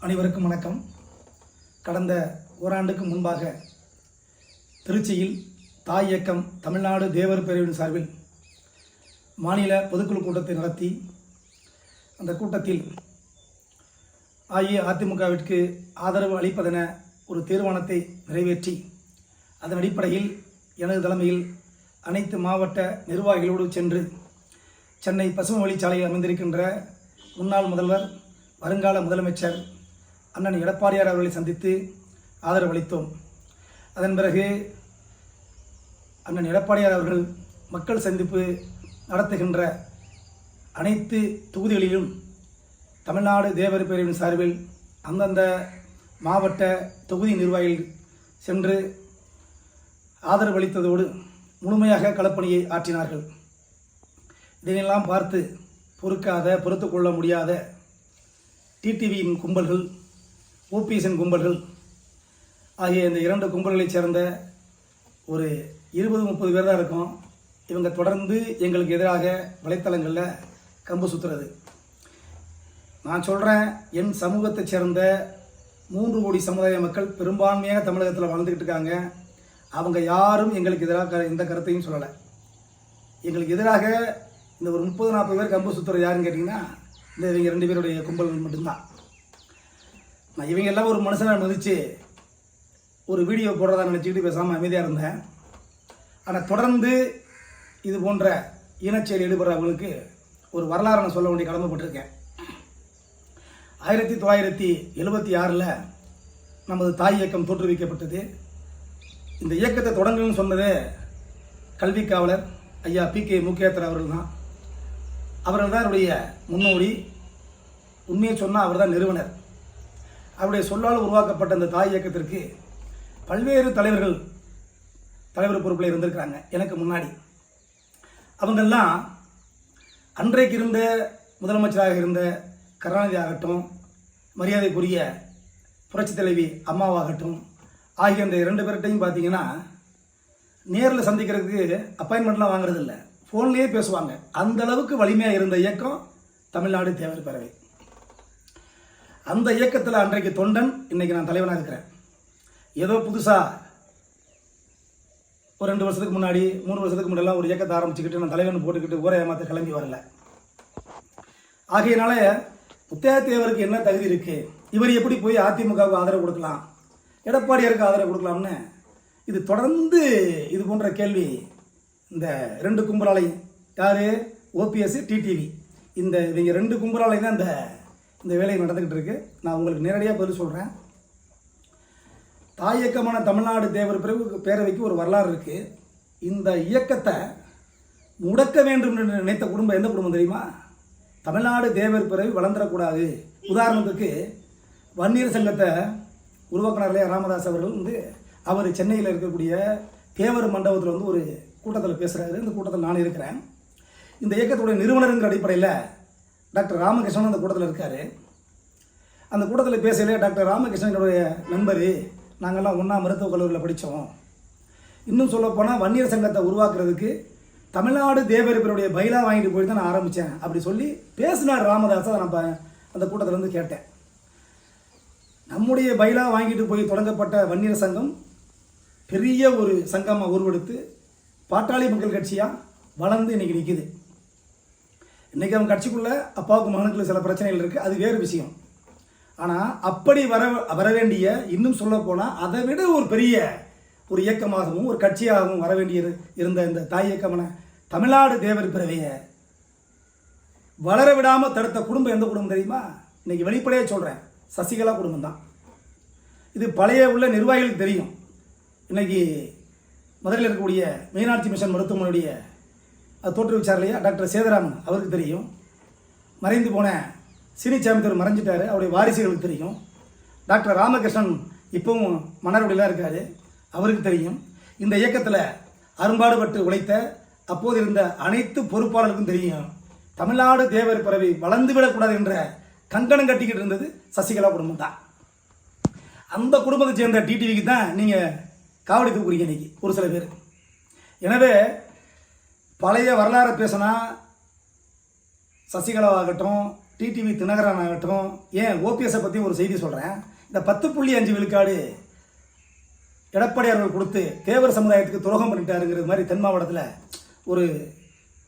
அனைவருக்கும் வணக்கம். கடந்த ஓராண்டுக்கு முன்பாக திருச்சியில் தாய் இயக்கம் தமிழ்நாடு தேவர் பேரவையின் சார்பில் மாநில பொதுக்குழு கூட்டத்தை நடத்தி அந்த கூட்டத்தில் அஇஅதிமுகவிற்கு ஆதரவு அளிப்பதென ஒரு தீர்மானத்தை நிறைவேற்றி அதன் அடிப்படையில் எனது தலைமையில் அனைத்து மாவட்ட நிர்வாகிகளோடு சென்று சென்னை பசுமை வழிச்சாலையில் அமைந்திருக்கின்ற முன்னாள் முதல்வர் வருங்கால முதலமைச்சர் அண்ணன் எடப்பாடியார் அவர்களை சந்தித்து ஆதரவளித்தோம். அதன் பிறகு அண்ணன் எடப்பாடியார் அவர்கள் மக்கள் சந்திப்பு நடத்துகின்ற அனைத்து தொகுதிகளிலும் தமிழ்நாடு தேவர் பேரவின் சார்பில் அந்தந்த மாவட்ட தொகுதி நிர்வாகிகள் சென்று ஆதரவளித்ததோடு முழுமையாக களப்பணியை ஆற்றினார்கள். இதையெல்லாம் பார்த்து பொறுக்காத பொறுத்து கொள்ள முடியாத டிடிவியின் கும்பல்கள் ஓபிஎஸ்என் கும்பல்கள் ஆகிய இந்த இரண்டு கும்பல்களைச் சேர்ந்த ஒரு இருபது முப்பது பேர் தான் இருக்கும். இவங்க தொடர்ந்து எங்களுக்கு எதிராக வலைத்தளங்களில் கம்பு சுற்றுறது நான் சொல்கிறேன் என் சமூகத்தைச் சேர்ந்த மூன்று கோடி சமுதாய மக்கள் பெரும்பான்மையாக தமிழகத்தில் வாழ்ந்துக்கிட்டு இருக்காங்க. அவங்க யாரும் எங்களுக்கு எதிராக க- எந்த கருத்தையும் சொல்லலை. எங்களுக்கு எதிராக இந்த ஒரு முப்பது நாற்பது பேர் கம்பு சுற்றுறது யாருன்னு கேட்டிங்கன்னா இந்த இவங்க ரெண்டு பேருடைய கும்பல் மட்டும்தான். நான் இவங்க எல்லாம் ஒரு மனுஷனை மதித்து ஒரு வீடியோ போடுறதா நினச்சிக்கிட்டு பேசாமல் அமைதியாக இருந்தேன். ஆனால் தொடர்ந்து இது போன்ற இனச்செயல் ஈடுபடுறவங்களுக்கு ஒரு வரலாறு நான் சொல்ல வேண்டிய கடமைப்பட்டிருக்கேன் ஆயிரத்தி தொள்ளாயிரத்தி எழுபத்தி ஆறில் நமது தாய் இயக்கம் தோற்றுவிக்கப்பட்டது. இந்த இயக்கத்தை தொடங்கணும்னு சொன்னது கல்வி காவலர் ஐயா பி கே முக்கியத்தர் அவர்கள் தான். அவர்கள் தான் அவருடைய முன்னோடி. உண்மையை சொன்னால் அவர் தான் நிறுவனர். அவருடைய சொல்லால் உருவாக்கப்பட்ட அந்த தாய் இயக்கத்திற்கு பல்வேறு தலைவர்கள் தலைவர் பொறுப்பில் இருந்திருக்கிறாங்க. எனக்கு முன்னாடி. அவங்கெல்லாம் அன்றைக்கு இருந்த முதலமைச்சராக இருந்த கருணாநிதி ஆகட்டும் மரியாதைக்குரிய புரட்சித் தலைவி அம்மாவாகட்டும் ஆகிய இந்த இரண்டு பேர்கிட்டையும் பார்த்தீங்கன்னா நேரில் சந்திக்கிறதுக்கு அப்பாயின்மெண்ட்லாம் வாங்குறதில்ல. ஃபோன்லேயே பேசுவாங்க. அந்த அளவுக்கு வலிமையாக இருந்த இயக்கம் தமிழ்நாடு தேவர் பேரவை. அந்த இயக்கத்தில் அன்றைக்கு தொண்டன் இன்னைக்கு நான் தலைவனாக இருக்கிறேன். ஏதோ புதுசாக ஒரு ரெண்டு வருஷத்துக்கு முன்னாடி மூணு வருஷத்துக்கு முன்னாடிலாம் ஒரு இயக்கத்தை ஆரம்பிச்சுக்கிட்டு நான் தலைவன் போட்டுக்கிட்டு ஊரை ஏமாத்த கிளம்பி வரல. ஆகையினால முத்தையா தேவருக்கு என்ன தகுதி இருக்கு? இவர் எப்படி போய் அதிமுகவுக்கு ஆதரவு கொடுக்கலாம்? எடப்பாடியாருக்கு ஆதரவு கொடுக்கலாம்னு? இது தொடர்ந்து இது போன்ற கேள்வி. இந்த ரெண்டு கும்பலாலையும் யாரு? ஓபிஎஸ் டிடிவி இந்த இவங்க ரெண்டு கும்பலாலையும் தான் இந்த இந்த வேலை நடந்துக்கிட்டு இருக்குது நான் உங்களுக்கு நேரடியாக பதில் சொல்கிறேன் தாயக்கமான தமிழ்நாடு தேவர் பிரிவு பேரவைக்கு ஒரு வரலாறு இருக்குது இந்த இயக்கத்தை முடக்க வேண்டும் என்று நினைத்த குடும்பம் எந்த குடும்பம் தெரியுமா? தமிழ்நாடு தேவர் பிறவி வளர்ந்துடக்கூடாது. உதாரணத்துக்கு வன்னியர் சங்கத்தை உருவாக்கினார் இல்லையா ராமதாஸ் அவர்கள் வந்து அவர் சென்னையில் இருக்கக்கூடிய தேவர் மண்டபத்தில் வந்து ஒரு கூட்டத்தில் பேசுகிறாரு இந்த கூட்டத்தில் நான் இருக்கிறேன். இந்த இயக்கத்துடைய நிறுவனருங்கிற அடிப்படையில் டாக்டர் ராமகிருஷ்ணன் அந்த கூட்டத்தில் இருக்கார். அந்த கூட்டத்தில் பேசல டாக்டர் ராமகிருஷ்ணனுடைய நண்பர் நாங்கள்லாம் ஒன்றா மருத்துவக் கல்லூரியில் படித்தோம் இன்னும் சொல்லப்போனால் வன்னியர் சங்கத்தை உருவாக்குறதுக்கு தமிழ்நாடு தேவரிப்பருடைய பயிலாக வாங்கிட்டு போய் தான் நான் ஆரம்பித்தேன் அப்படி சொல்லி பேசினார் ராமதாஸ் அதை நான் ப- அந்த கூட்டத்தில் வந்து கேட்டேன். நம்முடைய பயிலா வாங்கிட்டு போய் தொடங்கப்பட்ட வன்னியர் சங்கம் பெரிய ஒரு சங்கமாக உருவெடுத்து பாட்டாளி மக்கள் கட்சியாக வளர்ந்து இன்னைக்கு நிற்கிது இன்னைக்கு அவன் கட்சிக்குள்ளே அப்பாவுக்கு மகனுக்குள்ள சில பிரச்சனைகள் இருக்குது அது வேறு விஷயம். ஆனால் அப்படி வர வர வேண்டிய இன்னும் சொல்லப்போனால் அதை விட ஒரு பெரிய ஒரு இயக்கமாகவும் ஒரு கட்சியாகவும் வர வேண்டிய இருந்த இந்த தாய் இயக்கமான தமிழ்நாடு தேவர் பிறவையை வளர விடாமல் தடுத்த குடும்பம் எந்த குடும்பம் தெரியுமா? இன்றைக்கி வெளிப்படையாக சொல்கிறேன் சசிகலா குடும்பம் தான். இது பழைய உள்ள நிர்வாகிகளுக்கு தெரியும். இன்னைக்கு முதலில் இருக்கக்கூடிய மீனாட்சி மிஷன் மருத்துவமனையுடைய அது தோற்றுவிச்சார் இல்லையா? டாக்டர் சேதராமன் அவருக்கு தெரியும். மறைந்து போன சீனிச்சாமித்தர் மறைஞ்சிட்டார். அவருடைய வாரிசுகளுக்கு தெரியும். டாக்டர் ராமகிருஷ்ணன் இப்பவும் மணர்வடியில் இருக்கார். அவருக்கு தெரியும். இந்த இயக்கத்தில் அரும்பாடுபட்டு உழைத்த அப்போது இருந்த அனைத்து பொறுப்பாளர்களுக்கும் தெரியும். தமிழ்நாடு தேவர் பிறவி வளர்ந்து விடக்கூடாது என்ற கங்கணம் கட்டிக்கிட்டு இருந்தது சசிகலா குடும்பம் தான். அந்த குடும்பத்தை சேர்ந்த டிடிவிக்கு தான் நீங்கள் காவடி தூக்குறீங்க இன்னைக்கு ஒரு சில பேர். எனவே பழைய வரலாறை பேசினா சசிகலாவாகட்டும் டிடிவி தினகரன் ஆகட்டும் ஏன் ஓபிஎஸை பற்றி ஒரு செய்தி சொல்கிறேன் இந்த பத்து புள்ளி அஞ்சு விழுக்காடு எடப்பாடி அவர்கள் கொடுத்து தேவர் சமுதாயத்துக்கு துரோகம் பண்ணிட்டாருங்கிறது மாதிரி தென் மாவட்டத்தில் ஒரு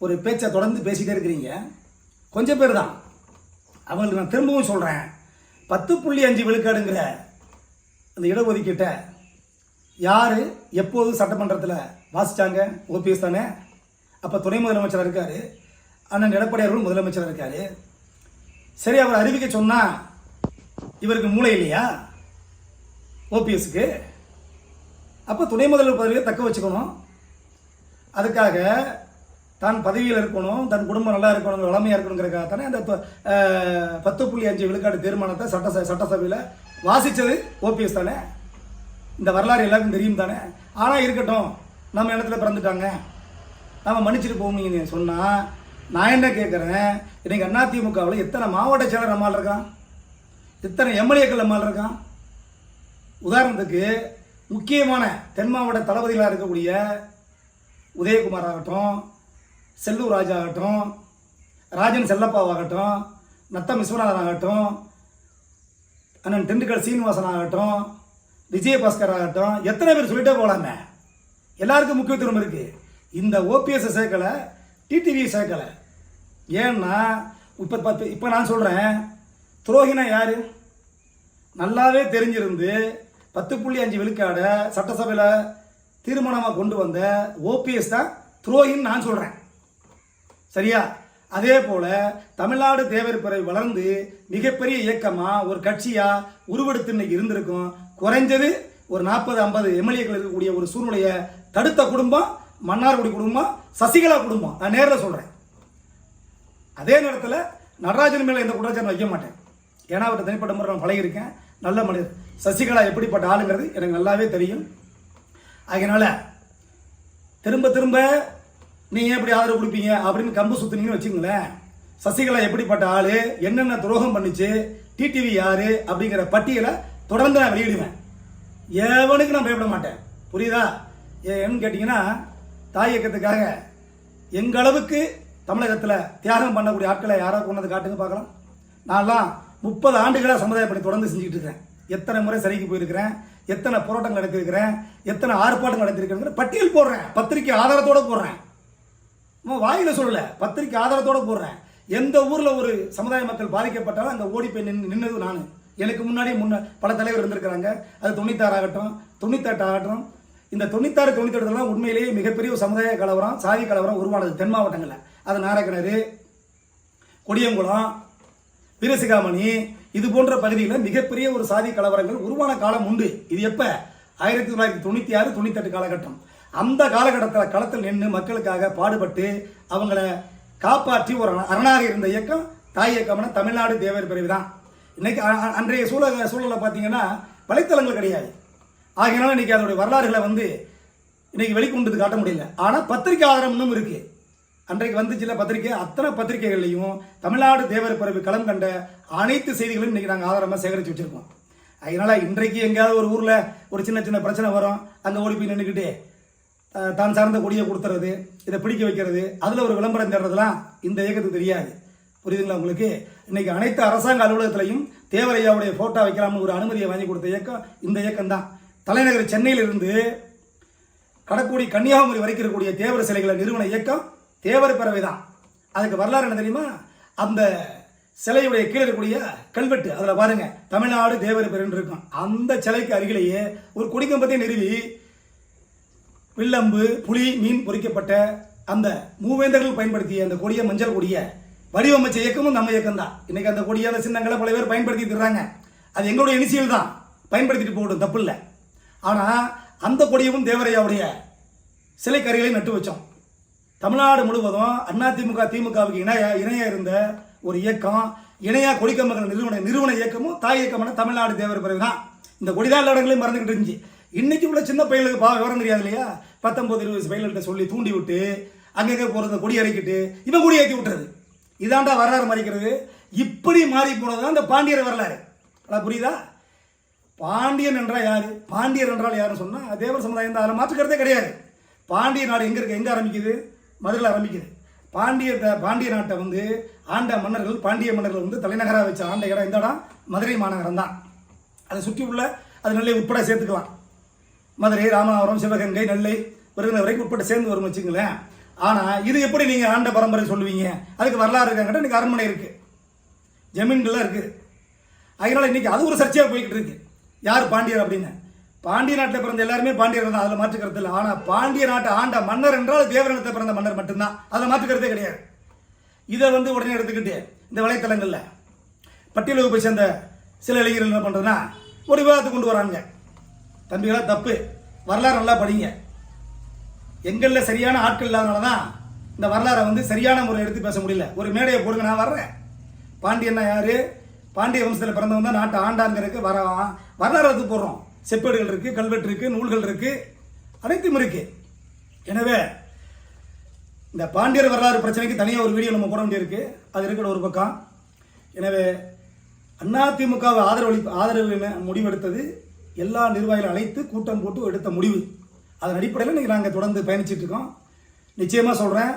ஒரு பேச்சை தொடர்ந்து பேசிகிட்டே இருக்கிறீங்க. கொஞ்சம் பேர் தான். அவங்களுக்கு நான் திரும்பவும் சொல்கிறேன் பத்து புள்ளி அஞ்சு விழுக்காடுங்கிற அந்த இடஒதுக்கீட்டை யார் எப்போது சட்டமன்றத்தில் வாசித்தாங்க ஓபிஎஸ் தானே? அப்போ துணை முதலமைச்சராக இருக்கார். அண்ணன் எடப்பாடி அவர்கள் முதலமைச்சராக இருக்கார். சரி அவர் அறிவிக்க சொன்னால் இவருக்கு மூளை இல்லையா? ஓபிஎஸ்க்கு. அப்போ துணை முதல்வர் பதவியை தக்க வச்சுக்கணும். அதுக்காக தான் பதவியில் இருக்கணும் தன் குடும்பம் நல்லா இருக்கணும் வளமையாக இருக்கணுங்கிறக்காக தானே அந்த பத்து புள்ளி அஞ்சு விழுக்காடு தீர்மானத்தை சட்ட சட்டசபையில் வாசித்தது ஓபிஎஸ் தானே. இந்த வரலாறு எல்லாருக்கும் தெரியும் தானே. ஆனால் இருக்கட்டும் நம்ம இடத்துல பிறந்துட்டாங்க. நாம் மன்னிச்சுட்டு போவீங்க சொன்னால் நான் என்ன கேட்குறேன் இன்னைக்கு அதிமுகவில் எத்தனை மாவட்ட செயலர் நம்மால் இருக்கான்? எத்தனை எம்எல்ஏக்கள் நம்மால் இருக்கான்? உதாரணத்துக்கு முக்கியமான தென் மாவட்ட தளபதிகளாக இருக்கக்கூடிய உதயகுமார் ஆகட்டும் செல்லூர் ராஜா ஆகட்டும் ராஜன் செல்லப்பாவாகட்டும் நத்தம் விஸ்வநாதன் ஆகட்டும் அண்ணன் திண்டுக்கல் சீனிவாசன் ஆகட்டும் விஜயபாஸ்கர் ஆகட்டும் எத்தனை பேர் சொல்லிட்டே போகலாமே எல்லாருக்கும் முக்கியத்துவம் இருக்குது இந்த ஓபிஎஸ் சேர்க்கலை டிடிவி சேர்க்கலை. ஏன்னா இப்போ பத்து இப்போ நான் சொல்கிறேன் துரோகினா யார்? நல்லாவே தெரிஞ்சிருந்து பத்து புள்ளி அஞ்சு விழுக்காடை சட்டசபையில் தீர்மானமாக கொண்டு வந்த ஓபிஎஸ் தான் துரோகின்னு நான் சொல்கிறேன் சரியா? அதே போல் தமிழ்நாடு தேவர் பிறை வளர்ந்து மிகப்பெரிய இயக்கமாக ஒரு கட்சியாக உருவெடுத்து இன்னைக்கு இருந்திருக்கும் குறைஞ்சது ஒரு நாற்பது ஐம்பது எம்எல்ஏக்கள் இருக்கக்கூடிய ஒரு சூழ்நிலையை தடுத்த குடும்பம் மன்னார்குடி குடும்பம்? சசிகலா குடும்பம்? நான் நேரில் சொல்கிறேன் அதே நேரத்தில் நடராஜன் மேலே எந்த குற்றச்சாட்டு வைக்க மாட்டேன். ஏன்னா அவர்கிட்ட தனிப்பட்ட முறை நான் பழகியிருக்கேன். நல்ல மனிதர். சசிகலா எப்படிப்பட்ட ஆளுங்கிறது எனக்கு நல்லாவே தெரியும். அதனால திரும்ப திரும்ப நீங்கள் எப்படி ஆதரவு கொடுப்பீங்க? அப்படின்னு கம்பு சுற்றுனீங்கன்னு வச்சுங்களேன் சசிகலா எப்படிப்பட்ட ஆள்? என்னென்ன துரோகம் பண்ணுச்சு? டிடிவி யாரு? அப்படிங்கிற பட்டியலை தொடர்ந்து நான் வெளியிடுவேன். எவனுக்கு நான் பயப்பட மாட்டேன். புரியுதா? ஏன்னு கேட்டிங்கன்னா தாய் இயக்கத்துக்காக எங்களவுக்கு தமிழகத்தில் தியாகம் பண்ணக்கூடிய ஆட்களை யாராவது கொண்டது காட்டுங்க பார்க்கலாம். நான்லாம் முப்பது ஆண்டுகளாக சமுதாய பணி தொடர்ந்து செஞ்சுட்டு இருக்கேன். எத்தனை முறை சிறைக்கு போயிருக்கிறேன் எத்தனை போராட்டங்கள் நடத்திருக்கிறேன் எத்தனை ஆர்ப்பாட்டம் நடத்திருக்கிறேங்கிற பட்டியல் போடுறேன். பத்திரிக்கை ஆதாரத்தோட போடுறேன். வாயில சொல்லல பத்திரிக்கை ஆதாரத்தோடு போடுறேன். எந்த ஊரில் ஒரு சமுதாய மக்கள் பாதிக்கப்பட்டாலும் அங்கே ஓடி போய் நின்று நின்னது நான். எனக்கு முன்னாடி முன்ன பல தலைவர் இருந்திருக்கிறாங்க. அது தொண்ணூத்தாறு ஆகட்டும் தொண்ணூத்தெட்டு ஆகட்டும் இந்த தொண்ணூத்தாறு தொண்ணூத்தெட்டுலாம் உண்மையிலேயே மிகப்பெரிய ஒரு சமுதாய கலவரம் சாதி கலவரம் உருவானது தென் மாவட்டங்களில். அது நாரக்கிணறு கொடியங்குளம் வீரசிகாமணி இது போன்ற பகுதியில் மிகப்பெரிய ஒரு சாதி கலவரங்கள் உருவான காலம் உண்டு. இது எப்ப? ஆயிரத்தி தொள்ளாயிரத்தி தொண்ணூத்தி ஆறு தொண்ணூத்தெட்டு காலகட்டம். அந்த காலகட்டத்தில் களத்தில் நின்று மக்களுக்காக பாடுபட்டு அவங்கள காப்பாற்றி ஒரு அரணாக இருந்த இயக்கம் தாய் இயக்கம்னா தமிழ்நாடு தேவர் பிரிவு தான் இன்னைக்கு அ- அன்றைய சூழல சூழலை பார்த்தீங்கன்னா வலைத்தளங்கள் கிடையாது. ஆகினாலும் இன்னைக்கு அதோடைய வரலாறுகளை வந்து இன்னைக்கு வெளிக்கொண்டு காட்ட முடியல. ஆனால் பத்திரிகை ஆதாரம் இன்னும் இருக்கு. அன்றைக்கு வந்துச்சுல பத்திரிகை அத்தனை பத்திரிகைகள்லையும் தமிழ்நாடு தேவர் பிறகு களம் கண்ட அனைத்து செய்திகளையும் இன்னைக்கு நாங்கள் ஆதாரமாக சேகரித்து வச்சிருக்கோம். அதனால இன்றைக்கு எங்கேயாவது ஒரு ஊரில் ஒரு சின்ன சின்ன பிரச்சனை வரும். அங்கே ஓடி போய் நின்றுக்கிட்டு தான் சார்ந்த கொடியை கொடுத்துறது இதை பிடிக்க வைக்கிறது அதில் ஒரு விளம்பரம் தேடுறதுலாம் இந்த இயக்கத்துக்கு தெரியாது. புரியுதுங்களா உங்களுக்கு? இன்னைக்கு அனைத்து அரசாங்க அலுவலகத்திலையும் தேவரையாவுடைய ஃபோட்டோ வைக்கலாம்னு ஒரு அனுமதியை வாங்கி கொடுத்த இயக்கம் இந்த இயக்கம் தான் தலைநகர் சென்னையிலிருந்து கடக்கூடி கன்னியாகுமரி வரைக்கும் இருக்கக்கூடிய தேவர சிலைகளை நிறுவன இயக்கம் தேவர் பறவை தான் அதுக்கு வரலாறு என்ன தெரியுமா? அந்த சிலையுடைய கீழே இருக்கக்கூடிய கல்வெட்டு. அதில் பாருங்க தமிழ்நாடு தேவர் பெருன்னு இருக்கும். அந்த சிலைக்கு அருகிலேயே ஒரு கொடிக்கம்பத்தை நிறுவி வில்லம்பு புலி மீன் பொறிக்கப்பட்ட அந்த மூவேந்தர்கள் பயன்படுத்திய அந்த கொடிய மஞ்சள் கொடிய வடிவமைச்ச இயக்கமும் நம்ம இயக்கம் தான் இன்னைக்கு அந்த கொடியான சின்னங்களை பல பேர் பயன்படுத்திட்டு இருக்காங்க. அது எங்களுடைய இனிசியல் தான். பயன்படுத்திட்டு போகட்டும் தப்பு இல்லை. ஆனால் அந்த கொடியவும் தேவரையாவுடைய சிலை கரைகளை நட்டு வச்சோம். தமிழ்நாடு முழுவதும் அதிமுக திமுகவுக்கு இணையா இணைய இருந்த ஒரு இயக்கம் இணையா கொடிக்கம்பங்கள் நிறுவன நிறுவன இயக்கமும் தாய் இயக்கமான தமிழ்நாடு தேவர் பிறகு தான் இந்த கொடிதான் எல்லா இடங்களையும் மறந்துகிட்டு இருந்துச்சு. இன்னைக்கு உள்ள சின்ன பையலுக்கு பா விவரம் தெரியாது இல்லையா? பத்தொன்பது இருபது வயசு பையல்கிட்ட சொல்லி தூண்டி விட்டு அங்கங்கே போகிறத கொடி இறக்கிட்டு இவன் கொடி ஏற்றி விட்டுறது. இதாண்டா வரலாறு மறைக்கிறது. இப்படி மாறி போனது தான் இந்த பாண்டியர் வரலாறு. அதான் புரியுதா? பாண்டியன் என்றால் யார்? பாண்டியர் என்றால் யாருன்னு சொன்னால் தேவர் சமுதாயம் தான். அதில் மாற்றுக்கிறதே கிடையாது. பாண்டிய நாடு எங்கே இருக்குது எங்கே ஆரம்பிக்குது? மதுரையில் ஆரம்பிக்குது. பாண்டிய த- பாண்டிய நாட்டை வந்து ஆண்ட மன்னர்கள் பாண்டிய மன்னர்கள் வந்து தலைநகராக வச்ச ஆண்ட இடம் இந்த இடம் மதுரை மாநகரம் தான். அதை சுற்றி உள்ள அது நெல்லை உட்பட சேர்த்துக்கலாம். மதுரை ராமநாதபுரம் சிவகங்கை நெல்லை வருகிற வரைக்கும் உட்பட சேர்ந்து வரும் வச்சுங்களேன் ஆனால் இது எப்படி நீங்கள் ஆண்ட பரம்பரை சொல்லுவீங்க? அதுக்கு வரலாறு இருக்காங்கிட்ட இன்றைக்கி அரண்மனை இருக்குது ஜமீன்கள்லாம் இருக்குது அதனால் இன்றைக்கி அது ஒரு சர்ச்சையாக போய்கிட்டு இருக்குது யார் பாண்டியர் அப்படின்னு? பாண்டிய நாட்டில் பிறந்த எல்லாருமே பாண்டியர் தான். அதில் மாற்றுக்கிறது இல்லை. ஆனால் பாண்டிய நாட்டை ஆண்ட மன்னர் என்றால் தேவரனத்தை பிறந்த மன்னர் மட்டும்தான். அதில் மாற்றுக்கிறதே கிடையாது. இதை வந்து உடனே எடுத்துக்கிட்டு இந்த வலைத்தளங்களில் பட்டியல் வகுப்பை சேர்ந்த சில இளைஞர்கள் என்ன பண்ணுறதுன்னா ஒரு விவாதத்தை கொண்டு வராங்க. தம்பிகளா தப்பு. வரலாறு நல்லா படிங்க. எங்களில் சரியான ஆட்கள் இல்லாதனால தான் இந்த வரலாறை வந்து சரியான முறையில் எடுத்து பேச முடியல. ஒரு மேடையை போடுங்க நான் வர்றேன். பாண்டியன்னா யார்? பாண்டிய வம்சத்தில் பிறந்தவங்க தான் நாட்டை ஆண்டாங்கிறதுக்கு வர வரலாறு போடுறோம். செப்பேடுகள் இருக்குது கல்வெட்டு இருக்குது நூல்கள் இருக்குது அனைத்தும் இருக்குது எனவே இந்த பாண்டியர் வரலாறு பிரச்சனைக்கு தனியாக ஒரு வீடியோ நம்ம போட வேண்டியிருக்கு. அது இருக்கிற ஒரு பக்கம். எனவே அதிமுகவை ஆதரவளி ஆதரவு என முடிவெடுத்தது எல்லா நிர்வாகிகளும் அழைத்து கூட்டம் போட்டு எடுத்த முடிவு. அதன் அடிப்படையில் இன்றைக்கி நாங்கள் தொடர்ந்து பயணிச்சிட்ருக்கோம் நிச்சயமாக சொல்கிறேன்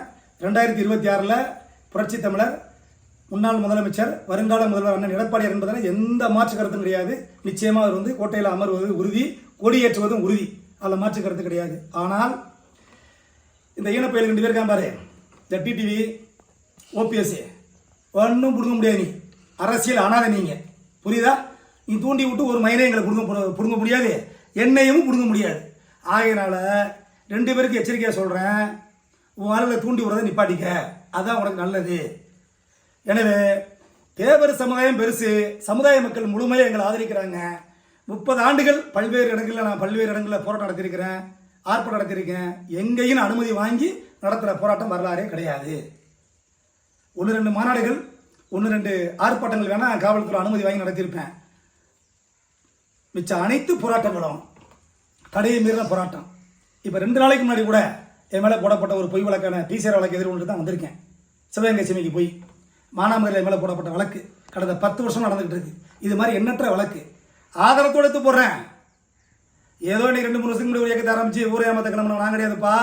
ரெண்டாயிரத்தி இருபத்தி ஆறில் புரட்சி தமிழர் முன்னாள் முதலமைச்சர் வருங்கால முதல்வர் அண்ணன் எடப்பாடியார் என்பதில் எந்த மாற்று கருத்தும் கிடையாது. நிச்சயமாக அவர் வந்து கோட்டையில் அமர்வது உறுதி கொடியேற்றுவதும் உறுதி. அதில் மாற்று கருத்து கிடையாது. ஆனால் இந்த ஈனப்பயல் ரெண்டு பேர் பாரு. இந்த டிடிவி ஓபிஎஸ்சி ஒன்றும் பிடுங்க முடியாது நீ. அரசியல் அனாதை நீங்க. புரியுதா? நீ தூண்டி விட்டு ஒரு மயிலை எங்களை பிடுங்க பிடுங்க முடியாது. என்னையும் பிடுங்க முடியாது. ஆகையினால ரெண்டு பேருக்கு எச்சரிக்கையாக சொல்கிறேன் உன் வாழ்வில் தூண்டி விடுறதை நிப்பாட்டிக்க. அதான் உனக்கு நல்லது. எனவே தேவர் சமுதாயம் பெருசு சமுதாய மக்கள் முழுமையாக எங்களை ஆதரிக்கிறாங்க. முப்பது ஆண்டுகள் பல்வேறு இடங்களில் நான் பல்வேறு இடங்களில் போராட்டம் நடத்தியிருக்கிறேன் ஆர்ப்பாட்டம் நடத்தியிருக்கேன். எங்கேயும் அனுமதி வாங்கி நடத்துகிற போராட்டம் வரலாறே கிடையாது. ஒன்று ரெண்டு மாநாடுகள் ஒன்று ரெண்டு ஆர்ப்பாட்டங்கள் வேணால் காவல்துறை அனுமதி வாங்கி நடத்தியிருப்பேன். மிச்ச அனைத்து போராட்டங்களும் தடையை மீறின போராட்டம். இப்போ ரெண்டு நாளைக்கு முன்னாடி கூட என் மேலே போடப்பட்ட ஒரு பொய் வழக்கான டிசிஆர் வழக்கு எதிர்கொண்டு தான் வந்திருக்கேன். சிவகங்கை சிமைக்கு போய். மானாமதுரை மேலே போடப்பட்ட வழக்கு கடந்த பத்து வருஷம் நடந்துகிட்டு இருக்கு. இது மாதிரி எண்ணற்ற வழக்கு. ஆதரத்தோடு எடுத்து போடுறேன். ஏதோ இன்னைக்கு ரெண்டு மூணு வருஷத்துக்கு முன்னாடி ஒரு இயக்கத்தை ஆரம்பிச்சு ஊரே ஏமாத்த கிளம்பணும் நான் கிடையாதுப்பா.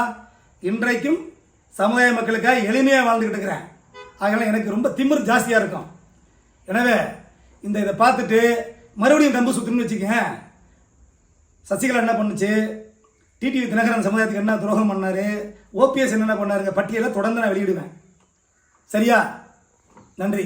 இன்றைக்கும் சமுதாய மக்களுக்காக எளிமையாக வாழ்ந்துக்கிட்டு இருக்கிறேன். அதனால் எனக்கு ரொம்ப திமிர் ஜாஸ்தியாக இருக்கும். எனவே இந்த இதை பார்த்துட்டு மறுபடியும் கம்பு சுற்றுன்னு வச்சுக்கோங்க. சசிகலா என்ன பண்ணுச்சு? டிடிவி தினகரன் சமுதாயத்துக்கு என்ன துரோகம் பண்ணார்? ஓபிஎஸ் என்னென்ன பண்ணாருங்க? பட்டியலை தொடர்ந்து நான் வெளியிடுவேன். சரியா? நன்றி.